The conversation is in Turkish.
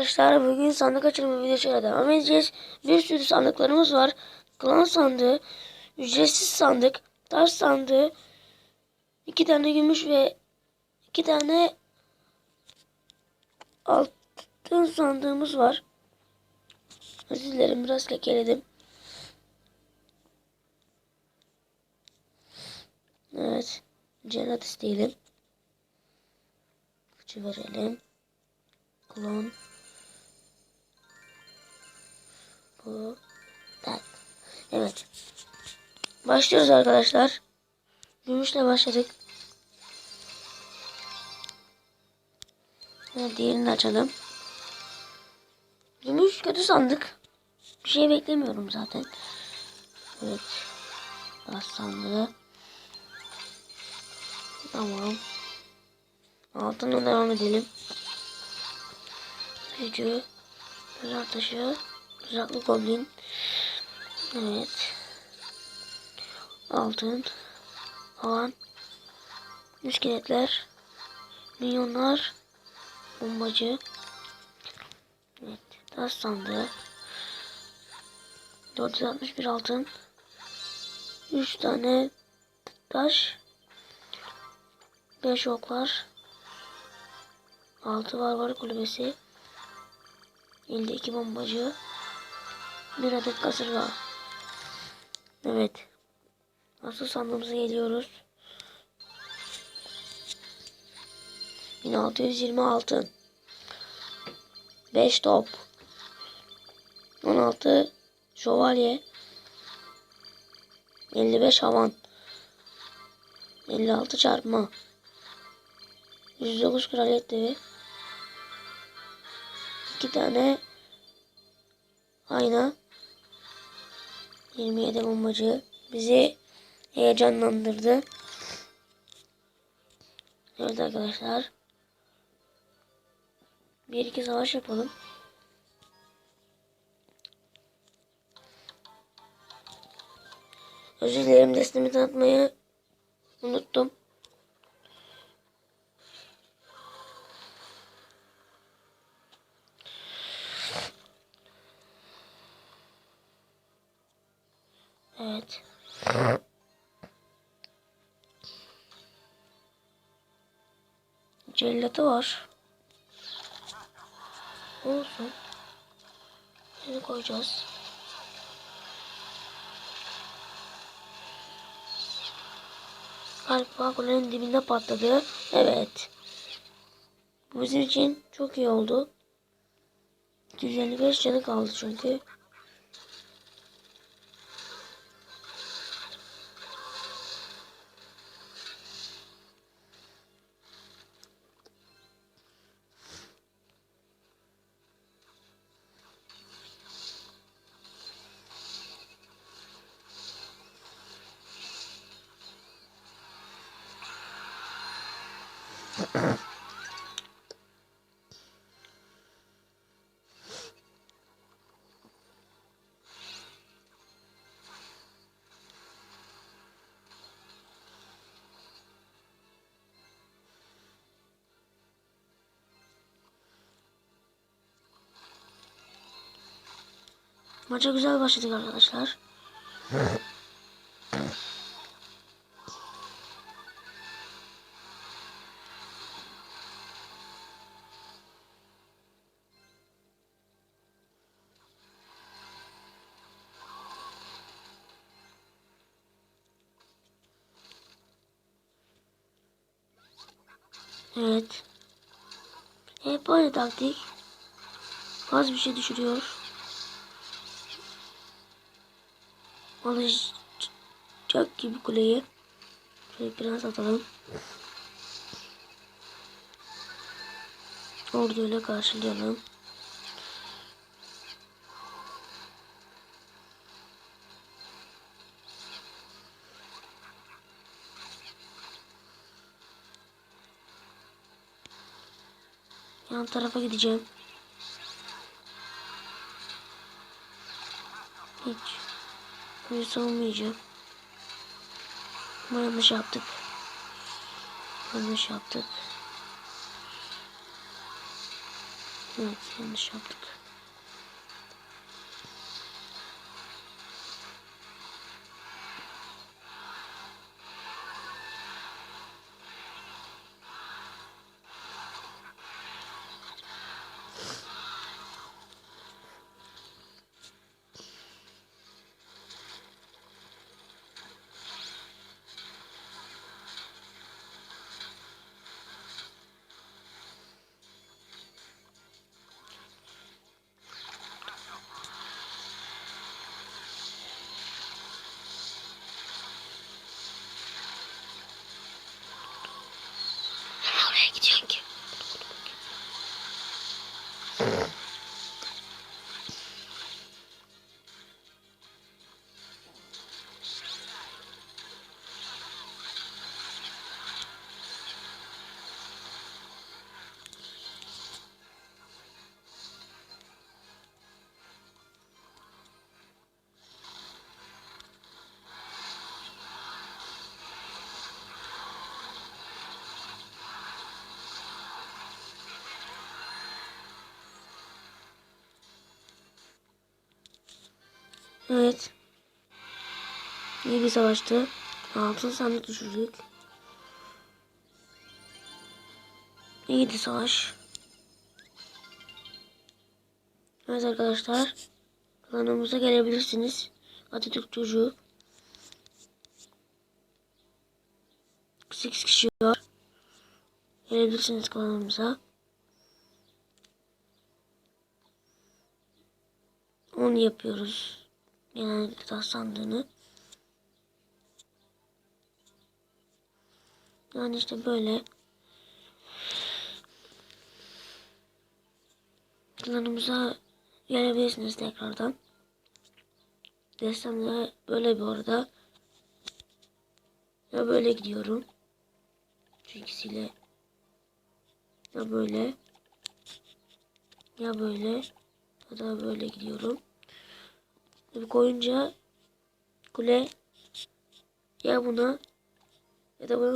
Arkadaşlar bugün sandık açılımı videosuyla devam edeceğiz. Bir sürü sandıklarımız var. Klan sandığı, ücretsiz sandık, taş sandığı, iki tane gümüş ve iki tane altın sandığımız var. Özür dilerim biraz lekeledim. Evet. Cennet isteyelim. Fıçı verelim. Klon. Bu. Tak. Evet. Başlıyoruz arkadaşlar. Gümüşle başladık. Diğerini açalım. Gümüş kötü sandık. Bir şey beklemiyorum zaten. Evet. Bas sandığı. Tamam. Altına devam edelim. Gücü. Güzel taşı. Tuzaklı goblin. Evet. Altın. Havan. İskeletler. Milyonlar. Bombacı. Evet. Taş sandığı. 461 altın. 3 tane taş. 5 oklar. 6 barbar kulübesi. 52 bombacı. Bir adet kasırga. Evet. Asıl sandığımıza geliyoruz. 1620 altın. 5 top. 16 şövalye. 55 havan. 56 çarpma. 109 kraliyet devi. 2 tane ayna. 27 bombacı. Bizi heyecanlandırdı. Evet arkadaşlar. Bir iki savaş yapalım. Özür dilerim destemi tanıtmayı unuttum. Evet. Cellatı var. Olsun. Seni koyacağız. Galiba kulenin dibinde patladı. Evet. Bu bizim için çok iyi oldu. 255 canı kaldı çünkü. Maça güzel başladık arkadaşlar. Evet. Hep aynı taktik. Az bir şey düşürüyor. Alacak gibi kuleyi. Şöyle biraz atalım. Orduyla karşılayalım. Yan tarafa gideceğim. Bunu savunmayacağım. Ama yanlış yaptık. Yanlış yaptık. Evet yanlış yaptık. gideceğim. Evet. İyi bir savaştı. Altın sandık düşürdük. İyiydi savaş. Evet arkadaşlar. Kanalımıza gelebilirsiniz. Atatürk çocuğu. 8 kişi var. Gelebilirsiniz kanalımıza. 10 yapıyoruz. Genellikle taş sandığını. Yani işte böyle. Kanalımıza gelebilirsiniz tekrardan. Destem de böyle bu arada. Ya böyle gidiyorum. Şu ikisiyle. Ya böyle. Ya böyle. Ya da böyle gidiyorum. Tabii koyunca kule ya buna ya da bunu